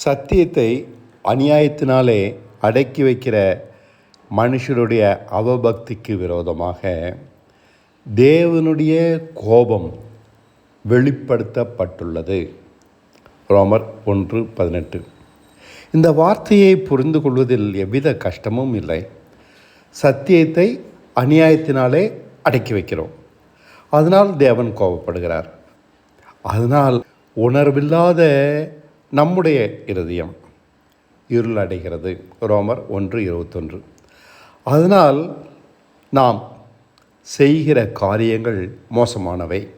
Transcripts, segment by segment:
சத்தியத்தை அநியாயத்தினாலே அடக்கி வைக்கிற மனுஷருடைய அவபக்திக்கு விரோதமாக தேவனுடைய கோபம் வெளிப்படுத்தப்பட்டுள்ளது. ரோமர் ஒன்று பதினெட்டு. இந்த வார்த்தையை புரிந்து கொள்வதில் எவ்வித கஷ்டமும் இல்லை. சத்தியத்தை அநியாயத்தினாலே அடக்கி வைக்கிறோம். அதனால் தேவன் கோபப்படுகிறார். அதனால் உணர்வில்லாத நம்முடைய இருதயம் இருளடைகிறது. ரோமர் ஒன்று இருபத்தொன்று. அதனால் நாம் செய்கிற காரியங்கள் மோசமானவை.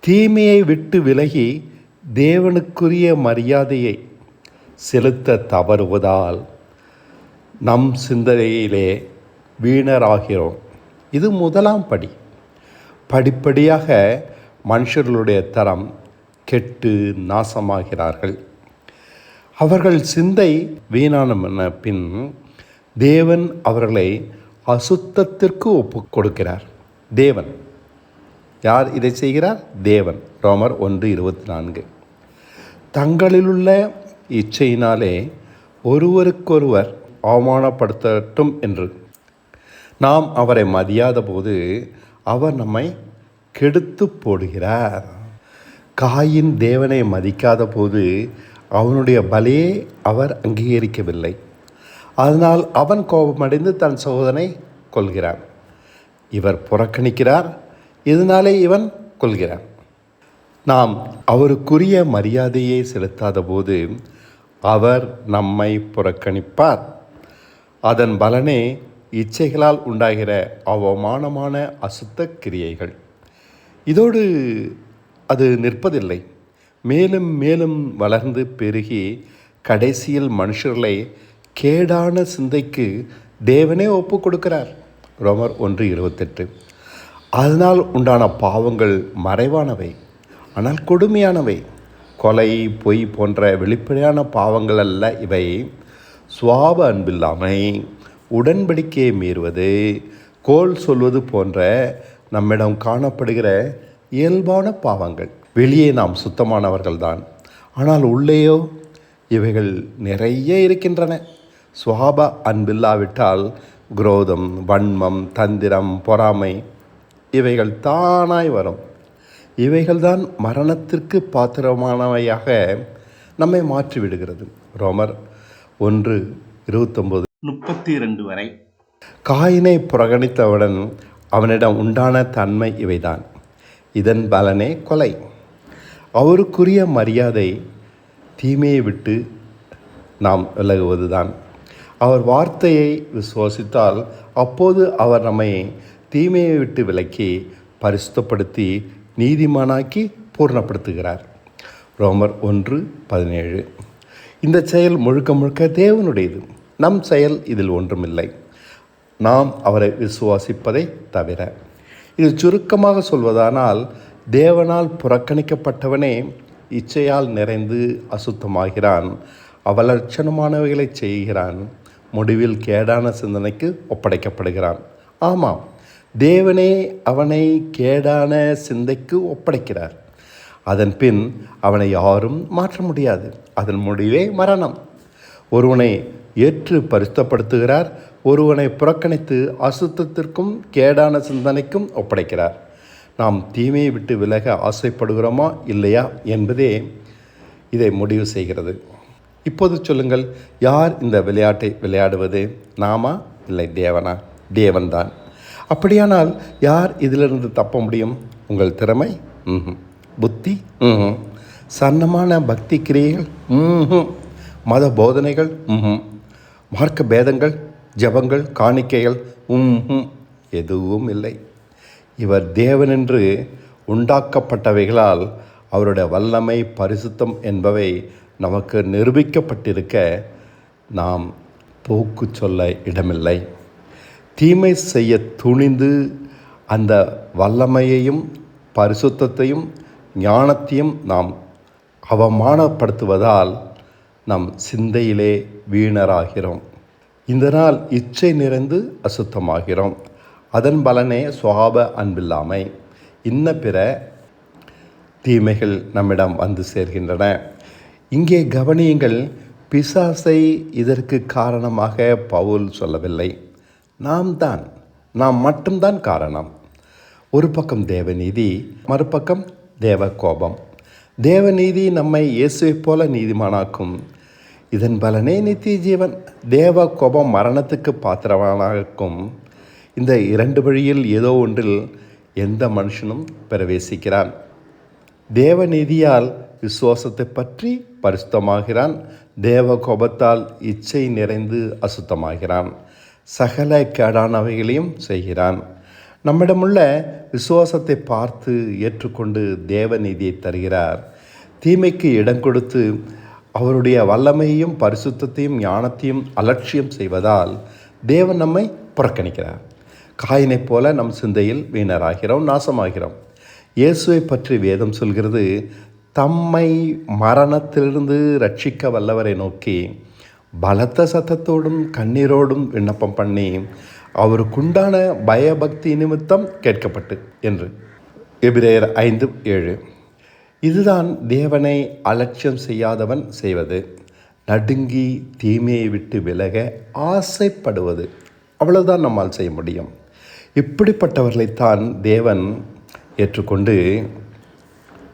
தீமையை விட்டு விலகி தேவனுக்குரிய மரியாதையை செலுத்த தவறுவதால் நம் சிந்தனையிலே வீணராகிறோம். இது முதலாம் படி. படிப்படியாக மனுஷர்களுடைய தரம் கெட்டு நாசமாகிறார்கள். அவர்கள் சிந்தை வீணான பின் தேவன் அவர்களை அசுத்தத்திற்கு ஒப்பு கொடுக்கிறார். தேவன். யார் இதை செய்கிறார்? தேவன். ரோமர் ஒன்று இருபத்தி நான்கு. தங்களிலுள்ள இச்சையினாலே ஒருவருக்கொருவர் அவமானப்படுத்தட்டும் என்று. நாம் அவரை மதியாத போது அவர் நம்மை கெடுத்து போடுகிறார். காயின் தேவனை மதிக்காத போது அவனுடைய பலியை அவர் அங்கீகரிக்கவில்லை. அதனால் அவன் கோபமடைந்து தன் சகோதரனை கொள்கிறான் இவர் புறக்கணிக்கிறார். இதனாலே இவன் கொள்கிறான் நாம் அவருக்குரிய மரியாதையை செலுத்தாத போது அவர் நம்மை புறக்கணிப்பார். அதன் பலனே இச்சைகளால் உண்டாகிற அவமானமான அசுத்த கிரியைகள். இதோடு அது நிற்பதில்லை. மேலும் மேலும் வளர்ந்து பெருகி கடைசியில் மனுஷர்களை கேடான சிந்தைக்கு தேவனே ஒப்பு கொடுக்கிறார். ரோமர் ஒன்று இருபத்தெட்டு. அதனால் உண்டான பாவங்கள் மறைவானவை ஆனால் கொடுமையானவை. கொலை பொய் போன்ற வெளிப்படையான பாவங்கள் அல்ல இவை. சுவாப அன்பில்லாமை உடன்படிக்கையை மீறுவது கோல் சொல்வது போன்ற நம்மிடம் காணப்படுகிற இயல்பான பாவங்கள். வெளியே நாம் சுத்தமானவர்கள்தான். ஆனால் உள்ளேயோ இவைகள் நிறைய இருக்கின்றன. சுவாப அன்பில்லாவிட்டால் குரோதம் வன்மம் தந்திரம் பொறாமை இவைகள் தானாய் வரும். இவைகள்தான் மரணத்திற்கு பாத்திரமானவையாக நம்மை மாற்றிவிடுகிறது. ரோமர் ஒன்று இருபத்தொம்போது. முப்பத்தி ரெண்டு வரை. காயினை புறக்கணித்தவுடன் அவனிடம் உண்டான தன்மை இவைதான். இதன் பலனே கொலை. அவருக்குரிய மரியாதை தீமையை விட்டு நாம் விலகுவதுதான். அவர் வார்த்தையை விசுவாசித்தால் அப்போது அவர் நம்மை தீமையை விட்டு விலக்கி பரிசுத்தப்படுத்தி நீதிமானாக்கி பூர்ணப்படுத்துகிறார். ரோமர் ஒன்று பதினேழு. இந்த செயல் முழுக்க முழுக்க தேவனுடையது. நம் செயல் இதில் ஒன்றுமில்லை. நாம் அவரை விசுவாசிப்பதை தவிர. இது சுருக்கமாக சொல்வதானால் தேவனால் புறக்கணிக்கப்பட்டவனே இச்சையால் நிறைந்து அசுத்தமாகிறான். அவலட்சணமானவைகளை செய்கிறான். முடிவில் கேடான சிந்தனைக்கு ஒப்படைக்கப்படுகிறான். ஆமாம் தேவனே அவனை கேடான சிந்தைக்கு ஒப்படைக்கிறார். அதன் பின் அவனை யாரும் மாற்ற முடியாது. அதன் முடிவே மரணம். ஒருவனை ஏற்று பரிசுத்தப்படுத்துகிறார் ஒருவனை புறக்கணித்து அசுத்தத்திற்கும் கேடான சிந்தனைக்கும் ஒப்படைக்கிறார். நாம் தீமையை விட்டு விலக ஆசைப்படுகிறோமா இல்லையா என்பதே இதை முடிவு செய்கிறது. இப்போது சொல்லுங்கள் யார் இந்த விளையாட்டை விளையாடுவது? நாமா? இல்லை தேவனா? தேவன்தான். அப்படியானால் யார் இதிலிருந்து தப்ப முடியும்? உங்கள் திறமை? ம்ஹும். புத்தி? ம்ஹும். சன்னமான பக்தி கிரியைகள்? மத போதனைகள்? மார்க்க பேதங்கள்? ஜபங்கள் காணிக்கைகள் உம் எதுவும் இல்லை. இவர் தேவனென்று உண்டாக்கப்பட்டவைகளால் அவருடைய வல்லமை பரிசுத்தம் என்பவை நமக்கு நிரூபிக்கப்பட்டிருக்க நாம் போக்கு சொல்ல இடமில்லை. தீமை செய்ய துணிந்து அந்த வல்லமையையும் பரிசுத்தத்தையும் ஞானத்தையும் நாம் அவமானப்படுத்துவதால் நம் சிந்தையிலே வீணராகிறோம். இந்த நாள் இச்சை நிறைந்து அசுத்தமாகிறோம். அதன் பலனே சுவாப அன்பில்லாமை. இன்ன பிற தீமைகள் நம்மிடம் வந்து சேர்கின்றன. இங்கே கவனியுங்கள் பிசாசை இதற்கு காரணமாக பவுல் சொல்லவில்லை. நாம் தான் நாம் மட்டும்தான் காரணம். ஒரு பக்கம் தேவநீதி மறுபக்கம் தேவ கோபம். தேவநீதி நம்மை இயேசுவைப் போல நீதிமானாக்கும். இதன் பலனே நித்திய ஜீவன் தேவ கோபம் மரணத்துக்கு பாத்திரவானாக்கும் இந்த இரண்டு வழியில் ஏதோ ஒன்றில் எந்த மனுஷனும் பிரவேசிக்கிறான். தேவநீதியால் விசுவாசத்தை பற்றி பரிசுத்தமாகிறான். தேவ கோபத்தால் இச்சை நிறைந்து அசுத்தமாகிறான். சகல கேடானவைகளையும் செய்கிறான். நம்மிடமுள்ள விசுவாசத்தை பார்த்து ஏற்றுக்கொண்டு தேவநீதியை தருகிறார். தீமைக்கு இடம் கொடுத்து அவருடைய வல்லமையையும் பரிசுத்தத்தையும் ஞானத்தையும் அலட்சியம் செய்வதால் தேவன் நம்மை புறக்கணிக்கிறார். காயினைப் போல நம் சிந்தையில் வீணராகிறோம் நாசமாகிறோம். இயேசுவை பற்றி வேதம் சொல்கிறது தம்மை மரணத்திலிருந்து ரட்சிக்க வல்லவரை நோக்கி பலத்த சத்தத்தோடும் கண்ணீரோடும் விண்ணப்பம் பண்ணி அவருக்குண்டான பயபக்தி நிமித்தம் கேட்கப்பட்டு என்று. எபிரேயர் ஐந்து ஏழு. இதுதான் தேவனை அலட்சியம் செய்யாதவன் செய்வது. நடுங்கி தீமையை விட்டு விலக ஆசைப்படுவது. அவ்வளவுதான் நம்மால் செய்ய முடியும். இப்படிப்பட்டவர்களைத்தான் தேவன் ஏற்றுக்கொண்டு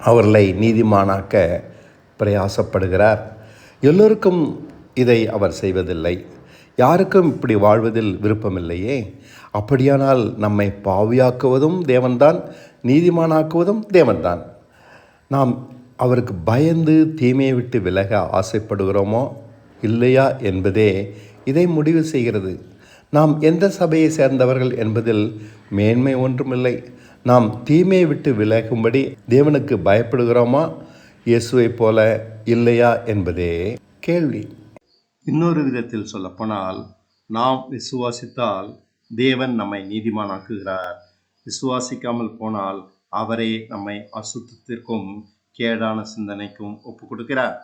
அவர்களை நீதிமானாக்க பிரயாசப்படுகிறார். எல்லோருக்கும் இதை அவர் செய்வதில்லை. யாருக்கும் இப்படி வாழ்வதில் விருப்பமில்லையே. அப்படியானால் நம்மை பாவியாக்குவதும் தேவன்தான் நீதிமானாக்குவதும் தேவன்தான். நாம் அவருக்கு பயந்து தீமையை விட்டு விலக ஆசைப்படுகிறோமோ இல்லையா என்பதே இதை முடிவு செய்கிறது. நாம் எந்த சபையை சேர்ந்தவர்கள் என்பதில் மேன்மை ஒன்றுமில்லை. நாம் தீமையை விட்டு விலகும்படி தேவனுக்கு பயப்படுகிறோமா? இயேசுவைப் போல இல்லையா என்பதே கேள்வி. இன்னொரு விதத்தில் சொல்லப்போனால் நாம் விசுவாசித்தால் தேவன் நம்மை நீதிமானாக்குகிறார். விசுவாசிக்காமல் போனால் அவரே நம்மை அசுத்தத்திற்கும் கேடான சிந்தனைக்கும் ஒப்பு கொடுக்கிறார்